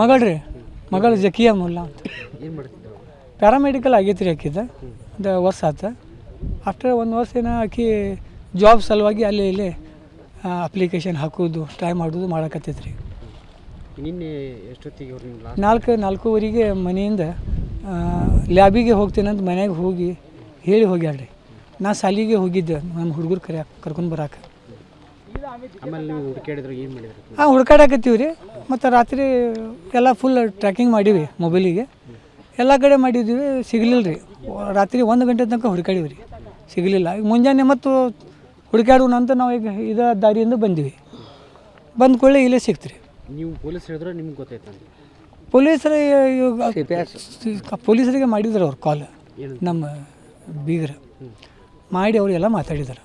ಮಗಳು ರೀ ಮಗಳು ಜಕಿಯಾ ಮುಲ್ಲಾ ಅಂತ. ಪ್ಯಾರಾಮೆಡಿಕಲ್ ಆಗೈತೆ ರೀ ಆಕಿದ. ಒಂದು ವರ್ಷ ಆತ. ಆಫ್ಟರ್ ಒಂದು ವರ್ಷ ಏನೋ ಆಕಿ ಜಾಬ್ ಸಲುವಾಗಿ ಅಲ್ಲಿ ಇಲ್ಲಿ ಅಪ್ಲಿಕೇಶನ್ ಹಾಕೋದು ಟ್ರೈ ಮಾಡೋದು ಮಾಡಕತ್ತೈತೆ ರೀ ನಿನ್ನೆ ಎಷ್ಟೊತ್ತಿಗೆ ನಾಲ್ಕು ನಾಲ್ಕೂವರೆಗೆ ಮನೆಯಿಂದ ಲ್ಯಾಬಿಗೆ ಹೋಗ್ತೇನಂತ ಮನೆಗೆ ಹೋಗಿ ಹೇಳಿ ಹೋಗ್ಯಾಳ್ರಿ. ನಾ ಸಾಲಿಗೆ ಹೋಗಿದ್ದೆ ನಮ್ಮ ಹುಡುಗರು ಕರೆ ಕರ್ಕೊಂಡು ಬರಾಕ. ಹಾಂ ಹುಡ್ಕಾಡಕತ್ತೀವಿ ರೀ ಮತ್ತು ರಾತ್ರಿ ಎಲ್ಲ ಫುಲ್ ಟ್ರ್ಯಾಕಿಂಗ್ ಮಾಡೀವಿ ಮೊಬೈಲಿಗೆ ಎಲ್ಲ ಕಡೆ ಮಾಡಿದ್ವಿ ಸಿಗಲಿಲ್ಲ ರೀ. ರಾತ್ರಿ ಒಂದು ಗಂಟೆ ತನಕ ಹುಡುಕಾಡೀವಿ ರೀ. ಸಿಗಲಿಲ್ಲ. ಈಗ ಮುಂಜಾನೆ ಮತ್ತು ಹುಡುಕಾಡೋಣ ಅಂತ ನಾವು ಈಗ ಇದ ದಾರಿಯಿಂದ ಬಂದೀವಿ. ಬಂದ ಕೂಡಲೇ ಇಲ್ಲೇ ಸಿಕ್ತ್ರಿ. ನೀವು ಪೊಲೀಸ್ ಹೇಳಿದ್ರೆ ನಿಮ್ಗೆ ಗೊತ್ತಾಯ್ತು? ಪೊಲೀಸರು ಇವಾಗ ಪೊಲೀಸರಿಗೆ ಮಾಡಿದ್ರು ಅವ್ರು ಕಾಲ್ ನಮ್ಮ ಬೀಗರ. ಮಾಡಿ ಅವರು ಎಲ್ಲ ಮಾತಾಡಿದ್ದಾರೆ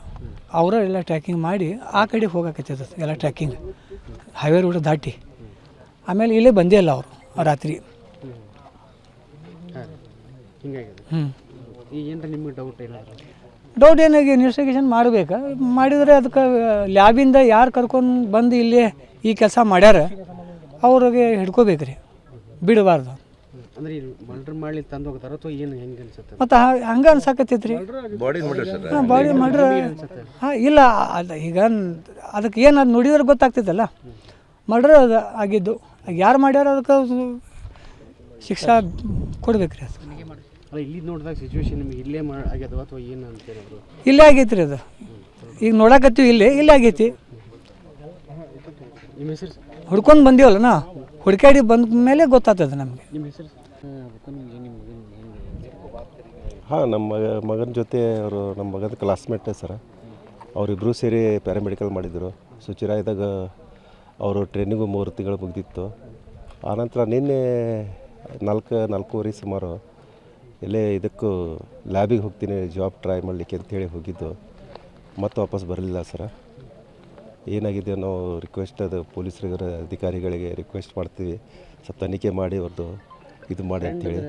ಅವರ ಎಲ್ಲ ಟ್ರ್ಯಾಕಿಂಗ್ ಮಾಡಿ ಆ ಕಡೆ ಹೋಗಕತ್ತದ ಎಲ್ಲ ಟ್ರ್ಯಾಕಿಂಗ್ ಹೈವೇ ರೋಡ್ ದಾಟಿ. ಆಮೇಲೆ ಇಲ್ಲೇ ಬಂದೇ ಇಲ್ಲ ಅವರು ರಾತ್ರಿ. ಹಿಂಗಾಗಿದೆ. ಹ್ಞೂ ಈಗ ಏನಾರ ನಿಮ್ಗೆ ಡೌಟ್ ಏನಾದ್ರು? ಡೌಟ್ ಏನಾಗಿ ಇನ್ವೆಸ್ಟಿಗೇಷನ್ ಮಾಡಬೇಕು. ಮಾಡಿದರೆ ಅದಕ್ಕೆ ಲ್ಯಾಬಿಂದ ಯಾರು ಕರ್ಕೊಂಡು ಬಂದು ಇಲ್ಲಿ ಈ ಕೆಲಸ ಮಾಡ್ಯಾರ ಅವ್ರಿಗೆ ಹಿಡ್ಕೋಬೇಕು ರೀ ಬಿಡಬಾರ್ದು. ಅಂದ್ರೆ ಮರ್ಡರ್ ಮಾಡ್ಲಿ ತಂದು ಹೋಗ್ತಾರ ಅಥವಾ ಏನು ಹೆಂಗೆ ಅನ್ಸುತ್ತೆ? ಮತ್ತು ಹಂಗೆ ಅನ್ಸಕತ್ತೈತೆ ರೀ ಹಾಂ ಬಾಡಿ ಮಾಡ್ರೆ ಹಾಂ ಇಲ್ಲ ಅದು ಈಗ ಅದಕ್ಕೆ ಏನು ಅದು ನೋಡಿದ್ರೆ ಗೊತ್ತಾಗ್ತೈತಲ್ಲ. ಮರ್ಡ್ರ್ ಅದು ಆಗಿದ್ದು. ಯಾರು ಮಾಡ್ಯಾರ ಅದಕ್ಕೆ ಅದು ಶಿಕ್ಷಾ ಕೊಡ್ಬೇಕು ರೀ ಅದು. ಅಲ್ಲ ಇಲ್ಲಿ ನೋಡಿದಾಗ ಸಿಚುವೇಶನ್ ನಿಮಗೆ ಇಲ್ಲೇ ಆಗ್ಯದ ಅಥವಾ ಏನು ಅಂತ ಏನಾದ್ರು? ಇಲ್ಲೇ ಆಗೈತಿ ರೀ ಅದು. ಈಗ ನೋಡಕತ್ತೀವಿ ಇಲ್ಲಿ ಇಲ್ಲೇ ಆಗೈತಿ. ನಿಮ್ಮ ಹೆಸರು ಹುಡ್ಕೊಂಡು ಬಂದೀವಲ್ಲ ನಾ ಹುಡ್ಕಾಡಿ ಬಂದ ಮೇಲೆ ಗೊತ್ತಾಗ್ತದೆ ನಮಗೆ. ನಿಮ್ಮ ಹೆಸರು ಹಾಂ ನಮ್ಮ ಮಗ ಮಗನ ಜೊತೆ ಅವರು ನಮ್ಮ ಮಗನ ಕ್ಲಾಸ್ಮೇಟೇ ಸರ್. ಅವರಿಬ್ಬರೂ ಸೇರಿ ಪ್ಯಾರಾಮೆಡಿಕಲ್ ಮಾಡಿದರು. ಸೊ ಇದ್ದಾಗ ಅವರು ಟ್ರೈನಿಂಗು ಮೂರು ತಿಂಗಳು ಮುಗಿದಿತ್ತು. ಆನಂತರ ನಿನ್ನೆ ನಾಲ್ಕು ನಾಲ್ಕೂವರೆ ಸುಮಾರು ಇಲ್ಲೇ ಇದಕ್ಕೂ ಲ್ಯಾಬಿಗೆ ಹೋಗ್ತೀನಿ ಜಾಬ್ ಟ್ರೈ ಮಾಡಲಿಕ್ಕೆ ಅಂತೇಳಿ ಹೋಗಿದ್ದು. ಮತ್ತೆ ವಾಪಸ್ ಬರಲಿಲ್ಲ ಸರ. ಏನಾಗಿದೆ ನಾವು ರಿಕ್ವೆಸ್ಟ್ ಅದು ಪೊಲೀಸರಿಗೆ ಅಧಿಕಾರಿಗಳಿಗೆ ರಿಕ್ವೆಸ್ಟ್ ಮಾಡ್ತೀವಿ. ಸ್ವಲ್ಪ ತನಿಖೆ ಮಾಡಿ ಅವ್ರದ್ದು ಇದು ಮಾಡಿ ಅಂತೇಳಿ.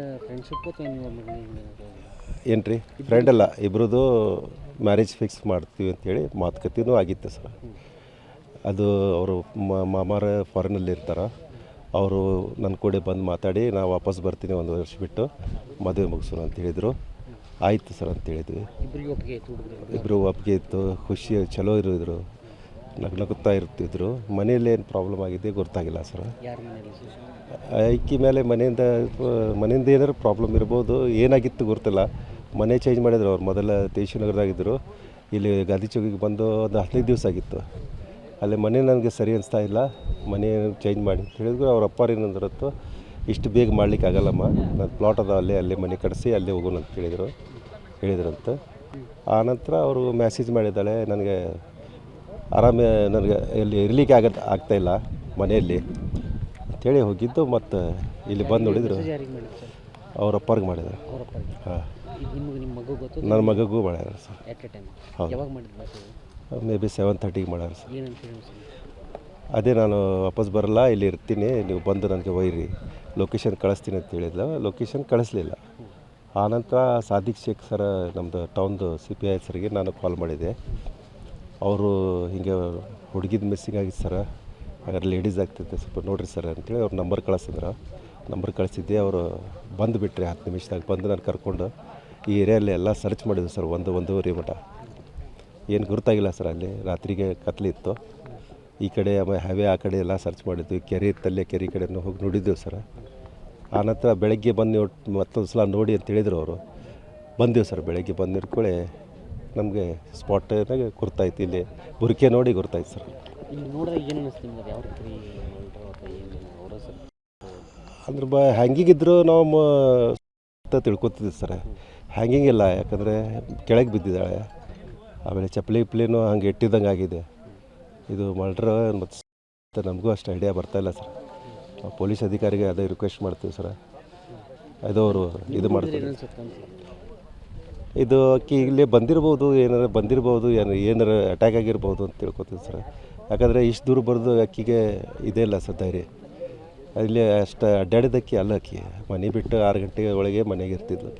ಏನು ರೀ ಫ್ರೆಂಡ್ ಅಲ್ಲ ಇಬ್ರದ್ದು ಮ್ಯಾರೇಜ್ ಫಿಕ್ಸ್ ಮಾಡ್ತೀವಿ ಅಂತೇಳಿ ಮಾತುಕತೆನೂ ಆಗಿತ್ತು ಸರ್. ಅದು ಅವರು ಮಾಮಾರ ಫಾರಿನಲ್ಲಿ ಇರ್ತಾರೆ ಅವರು ನನ್ನ ಕೂಡ ಬಂದು ಮಾತಾಡಿ ನಾ ವಾಪಸ್ ಬರ್ತೀನಿ ಒಂದು ವರ್ಷ ಬಿಟ್ಟು ಮದುವೆ ಮುಗಿಸೋಣ ಅಂತ ಹೇಳಿದರು. ಆಯಿತು ಸರ್ ಅಂತ ಹೇಳಿದ್ವಿ. ಇಬ್ಬರು ಒಪ್ಪಿಗೆ ಇತ್ತು ಖುಷಿ ಚಲೋ ಇರೋದ್ರು. ನಗ್ನಗುತ್ತಾ ಇರ್ತಿದ್ರು. ಮನೆಯಲ್ಲಿ ಏನು ಪ್ರಾಬ್ಲಮ್ ಆಗಿದೆ ಗೊತ್ತಾಗಿಲ್ಲ ಸರ್. ಐಕಿ ಮೇಲೆ ಮನೆಯಿಂದ ಮನೆಯಿಂದ ಏನಾದ್ರು ಪ್ರಾಬ್ಲಮ್ ಇರ್ಬೋದು ಏನಾಗಿತ್ತು ಗೊತ್ತಿಲ್ಲ. ಮನೆ ಚೇಂಜ್ ಮಾಡಿದ್ರು ಅವ್ರು. ಮೊದಲ ನಗರದಾಗಿದ್ದರು ಇಲ್ಲಿ ಗಾಂಧಿ ಚೌಕಿಗೆ ಬಂದು ಒಂದು ಹದಿನೈದು ದಿವಸ ಆಗಿತ್ತು. ಅಲ್ಲಿ ಮನೆ ನನಗೆ ಸರಿ ಅನಿಸ್ತಾ ಇಲ್ಲ. ಮನೆ ಚೇಂಜ್ ಮಾಡಿ. ಅಂತ ಹೇಳಿದ್ರು ಅವ್ರ ಅಪ್ಪಾರು ಏನಂದ್ರತ್ತು ಇಷ್ಟು ಬೇಗ ಮಾಡ್ಲಿಕ್ಕೆ ಆಗಲ್ಲಮ್ಮ. ನನ್ನ ಪ್ಲಾಟ್ ಅದ ಅಲ್ಲೇ ಅಲ್ಲೇ ಮನೆ ಕಡಿಸಿ ಅಲ್ಲೇ ಹೋಗೋಣ ಅಂತ ಹೇಳಿದರು. ಹೇಳಿದ್ರಂತ. ಆನಂತರ ಅವರು ಮೆಸೇಜ್ ಮಾಡಿದ್ದಾಳೆ ನನಗೆ ಆರಾಮ ನನಗೆ ಇಲ್ಲಿ ಇರಲಿಕ್ಕೆ ಆಗತ್ತೆ ಆಗ್ತಾಯಿಲ್ಲ ಮನೆಯಲ್ಲಿ. ಅಂಥೇಳಿ ಹೋಗಿದ್ದು ಮತ್ತು ಇಲ್ಲಿ ಬಂದು ನೋಡಿದ್ರು. ಅವ್ರ ಅಪ್ಪರ್ಗೆ ಮಾಡಿದ್ರು. ಹಾಂ. ನನ್ನ ಮಗಗೂ ಮಾಡ್ಯಾರ ಸರ್. ಹೌದು. ಮೇ ಬಿ ಸೆವೆನ್ ತರ್ಟಿಗೆ ಮಾಡೋಣ ಸರ್. ಏನಂತ ಹೇಳಿ ಅದೇ ನಾನು ವಾಪಸ್ ಬರಲ್ಲ ಇಲ್ಲಿ ಇರ್ತೀನಿ ನೀವು ಬಂದು ನನಗೆ ಒಯ್ಯಿರಿ. ಲೊಕೇಶನ್ ಕಳಿಸ್ತೀನಿ ಅಂತ ಹೇಳಿದ್ಲು. ಲೊಕೇಶನ್ ಕಳಿಸ್ಲಿಲ್ಲ. ಆನಂತರ ಸಾದಿಕ್ ಶೇಖ್ ಸರ್ ನಮ್ಮದು ಟೌನ್ದು ಸಿ ಪಿ ಐ ಸರ್ಗೆ ನಾನು ಕಾಲ್ ಮಾಡಿದೆ. ಅವರು ಹಿಂಗೆ ಹುಡುಗಿದ ಮಿಸ್ಸಿಂಗ್ ಆಗಿತ್ತು ಸರ. ಹಾಗಾದ್ರೆ ಲೇಡೀಸ್ ಆಗ್ತೈತೆ ಸ್ವಲ್ಪ ನೋಡಿರಿ ಸರ್ ಅಂತೇಳಿ ಅವ್ರು ನಂಬರ್ ಕಳಿಸಿದ್ರು. ನಂಬರ್ ಕಳಿಸಿದ್ದೆ ಅವರು ಬಂದು ಬಿಟ್ಟರೆ ಹತ್ತು ನಿಮಿಷದಾಗ ಬಂದು ನಾನು ಕರ್ಕೊಂಡು ಈ ಏರಿಯಲ್ಲಿ ಎಲ್ಲ ಸರ್ಚ್ ಮಾಡಿದ್ರು ಸರ್ ಒಂದು ಒಂದೂವರೆ ಮಠ. ಏನು ಗುರುತಾಗಿಲ್ಲ ಸರ್ ಅಲ್ಲಿ. ರಾತ್ರಿಗೆ ಕತ್ಲಿತ್ತು ಈ ಕಡೆ ಆಮೇಲೆ ಹವೆ ಆ ಕಡೆ ಎಲ್ಲ ಸರ್ಚ್ ಮಾಡಿದ್ವಿ. ಕೆರೆ ಇತ್ತಲ್ಲೇ ಕೆರೆ ಕಡೆ ಹೋಗಿ ನೋಡಿದ್ದೆವು ಸರ್. ಆನಂತರ ಬೆಳಗ್ಗೆ ಬಂದು ಮತ್ತೊಂದು ಸಲ ನೋಡಿ ಅಂತ ಹೇಳಿದ್ರು ಅವರು. ಬಂದೆವು ಸರ್ ಬೆಳಗ್ಗೆ ಬಂದು ನಿಂತ್ಕೊಳ್ಳಿ ನಮಗೆ ಸ್ಪಾಟ್ ಗುರ್ತಾಯ್ತು. ಇಲ್ಲಿ ಬುರ್ಕೆ ನೋಡಿ ಗುರ್ತಾಯ್ತು ಸರ್. ಅಂದ್ರೆ ಬ ಹ್ಯಾಂಗಿಂಗ್ ಇದ್ದರೂ ನಾವು ಮ ತಿಳ್ಕೊತಿದ್ವಿ ಸರ್. ಹ್ಯಾಂಗಿಂಗ್ ಇಲ್ಲ. ಯಾಕಂದರೆ ಕೆಳಗೆ ಬಿದ್ದಿದ್ದಾಳೆ. ಆಮೇಲೆ ಚಪ್ಪಲಿ ಇಪ್ಲಿನೂ ಹಂಗೆ ಇಟ್ಟಿದ್ದಂಗೆ ಆಗಿದೆ. ಇದು ಮರ್ಡ್ರ್ ಮತ್ತು ನಮಗೂ ಅಷ್ಟು ಐಡಿಯಾ ಬರ್ತಾಯಿಲ್ಲ ಸರ್. ಪೊಲೀಸ್ ಅಧಿಕಾರಿಗೆ ಅದೇ ರಿಕ್ವೆಸ್ಟ್ ಮಾಡ್ತೀವಿ ಸರ್. ಅದು ಅವರು ಇದು ಮಾಡ್ತಾರೆ. ಇದು ಅಕ್ಕಿ ಇಲ್ಲಿ ಬಂದಿರ್ಬೋದು, ಏನಾರ ಬಂದಿರ್ಬೋದು, ಏನು ಏನಾರ ಅಟ್ಯಾಕ್ ಆಗಿರ್ಬೋದು ಅಂತ ತಿಳ್ಕೊತೀವಿ ಸರ್. ಯಾಕಂದರೆ ಇಷ್ಟು ದೂರ ಬರೆದು ಅಕ್ಕಿಗೆ ಇದೇ ಇಲ್ಲ ಸರ್ ಧೈರ್ಯ. ಇಲ್ಲಿ ಅಷ್ಟು ಅಡ್ಡಾಡಿದಕ್ಕಿ ಅಲ್ಲ ಅಕ್ಕಿ. ಮನೆ ಬಿಟ್ಟು ಆರು ಗಂಟೆ ಒಳಗೆ ಮನೆಗೆ ಇರ್ತಿದ್ಲು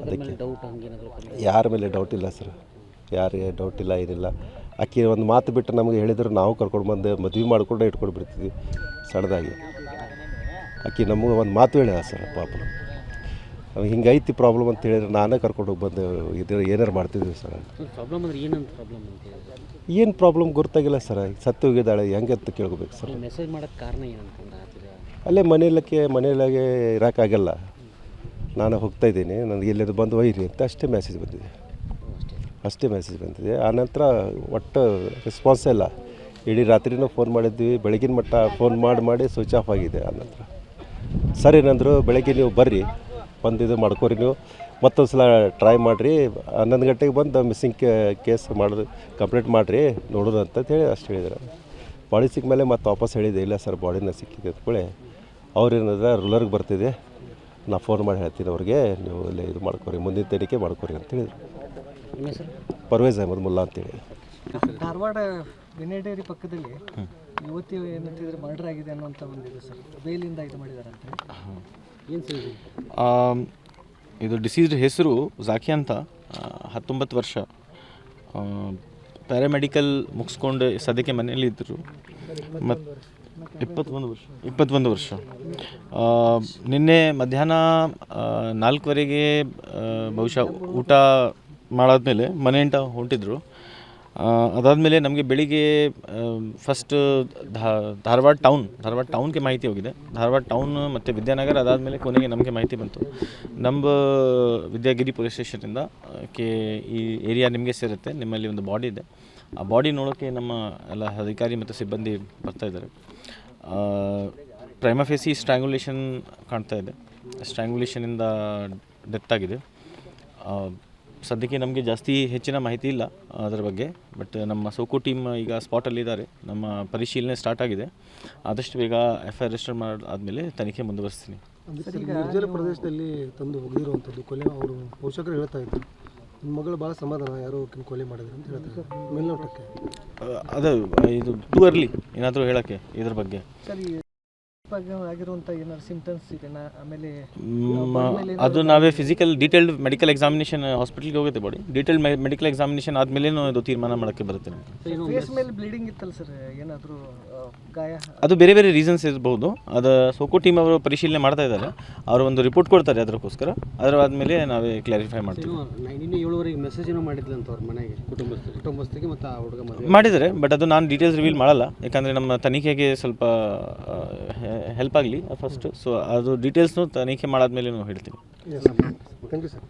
ಬಂದ್ರೆ? ಯಾರ ಮೇಲೆ ಡೌಟ್ ಇಲ್ಲ ಸರ್ ಯಾರಿಗೆ ಡೌಟ್ ಇಲ್ಲ ಏನಿಲ್ಲ. ಆಕೆ ಒಂದು ಮಾತು ಬಿಟ್ಟು ನಮಗೆ ಹೇಳಿದ್ರು ನಾವು ಕರ್ಕೊಂಡು ಬಂದು ಮದುವೆ ಮಾಡಿಕೊಂಡು ಇಟ್ಕೊಂಡು ಬಿಡ್ತಿದ್ವಿ. ಸಣ್ಣದಾಗಿ. ಆಕೆ ನಮಗೆ ಒಂದು ಮಾತು ಹೇಳಿದ ಸರ್ ಪಾಪ. ಹಿಂಗೆ ಹಿಂಗೈತಿ ಪ್ರಾಬ್ಲಮ್ ಅಂತ ಹೇಳಿದ್ರೆ ನಾನೇ ಕರ್ಕೊಂಡು ಹೋಗಿ ಬಂದು ಇದು ಏನಾರು ಮಾಡ್ತಿದ್ವಿ ಸರ್ ಏನು ಪ್ರಾಬ್ಲಮ್ ಗೊತ್ತಾಗಿಲ್ಲ ಸರ್ ಸತ್ತು ಹೋಗಿದ್ದಾಳೆ ಹೆಂಗೆ ಅಂತ ಕೇಳ್ಕೊಬೇಕು ಸರ್ ಮೆಸೇಜ್ ಮಾಡೋಕ್ಕೆ ಕಾರಣ ಏನಂತ ಅಲ್ಲೇ ಮನೆಯಲ್ಲಕ್ಕೆ ಮನೆಯಲ್ಲಾಗೆ ಇರೋಕ್ಕಾಗಲ್ಲ ನಾನು ಹೋಗ್ತಾ ಇದ್ದೀನಿ. ನನಗೆ ಎಲ್ಲಿದು ಬಂದು ಒಯ್ಯಿರಿ ಅಂತ ಅಷ್ಟೇ ಮೆಸೇಜ್ ಬಂದಿದೆ. ಅಷ್ಟೇ ಮೆಸೇಜ್ ಬಂದಿದೆ. ಆನಂತರ ಒಟ್ಟು ರೆಸ್ಪಾನ್ಸೇ ಇಲ್ಲ ಇಡೀ ರಾತ್ರಿನೂ ಫೋನ್ ಮಾಡಿದ್ವಿ. ಬೆಳಗಿನ ಮಟ್ಟ ಫೋನ್ ಮಾಡಿ ಮಾಡಿ ಸ್ವಿಚ್ ಆಫ್ ಆಗಿದೆ ಆನಂತರ ಸರ್ ಏನಂದರು ಬೆಳಗ್ಗೆ ನೀವು ಬರ್ರಿ. ಒಂದು ಇದು ಮಾಡ್ಕೊರಿ ನೀವು. ಮತ್ತೊಂದು ಸಲ ಟ್ರೈ ಮಾಡಿರಿ. ಹನ್ನೊಂದು ಗಂಟೆಗೆ ಬಂದು ಮಿಸ್ಸಿಂಗ್ ಕೇಸ್ ಮಾಡೋದು ಕಂಪ್ಲೇಂಟ್ ಮಾಡಿರಿ. ನೋಡೋದು ಅಂತ ಹೇಳಿ ಅಷ್ಟು ಹೇಳಿದ್ರು. ಬಾಡಿ ಸಿಕ್ಕ ಮೇಲೆ ಮತ್ತೆ ವಾಪಸ್ ಹೇಳಿದೆ ಇಲ್ಲ ಸರ್ ಬಾಡಿನ ಸಿಕ್ಕಿದೆ ಅಂದ್ಕೊಳ್ಳಿ ಏನಂದ್ರೆ ರೂಲರ್ಗೆ ಬರ್ತಿದೆ. ನಾ ಫೋನ್ ಮಾಡಿ ಹೇಳ್ತೀನಿ ಅವ್ರಿಗೆ ನೀವು ಇಲ್ಲಿ ಇದು ಮಾಡ್ಕೊರಿ ಮುಂದಿನ ತನಿಖೆ ಮಾಡ್ಕೊರಿ ಅಂತ ಹೇಳಿದ್ರು. ಪರ್ವೇಜ್ ಅಹಮದ್ ಮುಲ್ಲಾ ಅಂತೇಳಿ. ಧಾರವಾಡ ವಿನಯ ಪಕ್ಕದಲ್ಲಿ ಯುವತಿ ಏನಂತಿದ್ರೆ ಮರ್ಡರ್ ಆಗಿದೆ ಅನ್ನೋಂಥ ಒಂದು ಇದು ಸರ್ ಬೇಲಿಂದ ಇದು ಮಾಡಿದ್ದಾರೆ ಅಂತ ಏನು ಸರ್ ಇದು? ಡಿಸೀಸ್ಡ್ ಹೆಸರು ಜಾಕಿ ಅಂತ ಹತ್ತೊಂಬತ್ತು ವರ್ಷ. ಪ್ಯಾರಾಮೆಡಿಕಲ್ ಮುಗಿಸ್ಕೊಂಡು ಸದ್ಯಕ್ಕೆ ಮನೇಲಿ ಇದ್ದರು ಮತ್ತು ಇಪ್ಪತ್ತೊಂದು ವರ್ಷ. ಇಪ್ಪತ್ತೊಂದು ವರ್ಷ. ನಿನ್ನೆ ಮಧ್ಯಾಹ್ನ ನಾಲ್ಕುವರೆಗೆ ಬಹುಶಃ ಊಟ ಮಾಡಾದ್ಮೇಲೆ ಮನೆಯಿಂದ ಹೊಂಟಿದ್ರು. ಅದಾದಮೇಲೆ ನಮಗೆ ಬೆಳಿಗ್ಗೆ ಫಸ್ಟ್ ಧಾರವಾಡ ಟೌನ್ ಧಾರವಾಡ ಟೌನ್ಗೆ ಮಾಹಿತಿ ಹೋಗಿದೆ. ಧಾರವಾಡ ಟೌನ್ ಮತ್ತು ವಿದ್ಯಾನಗರ ಅದಾದಮೇಲೆ ಕೊನೆಗೆ ನಮಗೆ ಮಾಹಿತಿ ಬಂತು. ನಮ್ಮ ವಿದ್ಯಾಗಿರಿ ಪೊಲೀಸ್ ಸ್ಟೇಷನಿಂದ ಕೆ ಈ ಏರಿಯಾ ನಿಮಗೆ ಸೇರುತ್ತೆ. ನಿಮ್ಮಲ್ಲಿ ಒಂದು ಬಾಡಿ ಇದೆ. ಆ ಬಾಡಿ ನೋಡೋಕ್ಕೆ ನಮ್ಮ ಎಲ್ಲ ಅಧಿಕಾರಿ ಮತ್ತು ಸಿಬ್ಬಂದಿ ಬರ್ತಾ ಇದ್ದಾರೆ. ಪ್ರೈಮಫೇಸಿ ಸ್ಟ್ರ್ಯಾಂಗ್ಯುಲೇಷನ್ ಕಾಣ್ತಾ ಇದೆ. ಸ್ಟ್ರ್ಯಾಂಗ್ಯುಲೇಷನಿಂದ ಡೆತ್ ಆಗಿದೆ. ಸದ್ಯಕ್ಕೆ ನಮಗೆ ಜಾಸ್ತಿ ಹೆಚ್ಚಿನ ಮಾಹಿತಿ ಇಲ್ಲ ಅದರ ಬಗ್ಗೆ, ಬಟ್ ನಮ್ಮ ಸೋಕು ಟೀಮ್ ಈಗ ಸ್ಪಾಟಲ್ಲಿದ್ದಾರೆ ನಮ್ಮ ಪರಿಶೀಲನೆ ಸ್ಟಾರ್ಟ್ ಆಗಿದೆ. ಆದಷ್ಟು ಬೇಗ ಎಫ್ ಐ ರಿಜಿಸ್ಟರ್ ಮಾಡಾದಮೇಲೆ ತನಿಖೆ ಮುಂದುವರಿಸ್ತೀನಿ. ಪ್ರದೇಶದಲ್ಲಿ ತಂದು ಒಗೆದಿರುವಂಥದ್ದು ಕೊಲೆ ಅವರು ಪೋಷಕರು ಹೇಳ್ತಾ ಇದ್ರು. ನಿಮ್ಮ ಮಗಳು ಭಾಳ ಸಮಾಧಾನ ಯಾರು ಕೊಲೆ ಮಾಡಿದ್ರು ಅಂತ ಹೇಳ್ತಾರೆ. ಮೇಲ್ನೋಟಕ್ಕೆ. ಅದು ಇದು ಟೂ ಅರ್ಲಿ ಏನಾದರೂ ಹೇಳೋಕ್ಕೆ ಇದ್ರ ಬಗ್ಗೆ? ಸರ್ ಈ ಆಗಿರುವಂಥ ಏನಾದ್ರು ಸಿಂಪ್ಟಮ್ಸ್ ಇದೆನಾ ಆಮೇಲೆ ಮ್, ಅದು ನಾವೇ ಫಿಸಿಕಲ್ ಡೀಟೇಲ್ಡ್ ಮೆಡಿಕಲ್ ಎಕ್ಸಾಮಿನೇಷನ್ ಹಾಸ್ಪಿಟಲ್ಗೆ ಹೋಗುತ್ತೆ ಬಾಡಿ ಡೀಟೇಲ್ಡ್ ಮೆಡಿಕಲ್ ಎಕ್ಸಾಮಿನೇಷನ್ ಆದಮೇಲೆ ಇದು ತೀರ್ಮಾನ ಮಾಡೋಕ್ಕೆ ಬರುತ್ತೆ ನಮಗೆ. ಫೇಸ್ ಮೇಲೆ ಬ್ಲೀಡಿಂಗ್ ಇತ್ತಲ್ಲ ಸರ್ ಏನಾದರೂ ಗಾಯ? ಅದು ಬೇರೆ ಬೇರೆ ರೀಸನ್ಸ್ ಇರ್ಬೋದು. ಅದು ಸೋಕೋ ಟೀಮ್ ಅವರು ಪರಿಶೀಲನೆ ಮಾಡ್ತಾ ಇದ್ದಾರೆ. ಅವರು ಒಂದು ರಿಪೋರ್ಟ್ ಕೊಡ್ತಾರೆ ಅದಕ್ಕೋಸ್ಕರ ಅದರ ಆದಮೇಲೆ ನಾವೇ ಕ್ಲಾರಿಫೈ ಮಾಡ್ತೀವಿ. ಏನೋ ನೈ- ನಿನ್ನೆ ಏಳುವರೆಗೆ ಮೆಸೇಜ್ ಏನೋ ಮಾಡಿದ್ಲಂತ ಅವ್ರ ಮನೆಗೆ ಕುಟುಂಬಸ್ಥರು ಕುಟುಂಬಸ್ಥರಿಗೆ ಮತ್ತು ಆ ಹುಡುಗ ಮದುವೆ. ಮಾಡಿದ್ದಾರೆ ಬಟ್ ಅದು ನಾನು ಡೀಟೇಲ್ಸ್ ರಿವೀಲ್ ಮಾಡಲ್ಲ. ಯಾಕಂದರೆ ನಮ್ಮ ತನಿಖೆಗೆ ಸ್ವಲ್ಪ ಹೆಲ್ಪ್ ಆಗಲಿ ಫಸ್ಟ್ ಸೊ ಅದು ಡೀಟೇಲ್ಸ್ನು ತನಿಖೆ ಮಾಡಾದ್ಮೇಲೆ ನಾನು ಹೇಳ್ತೀನಿ. Thank you sir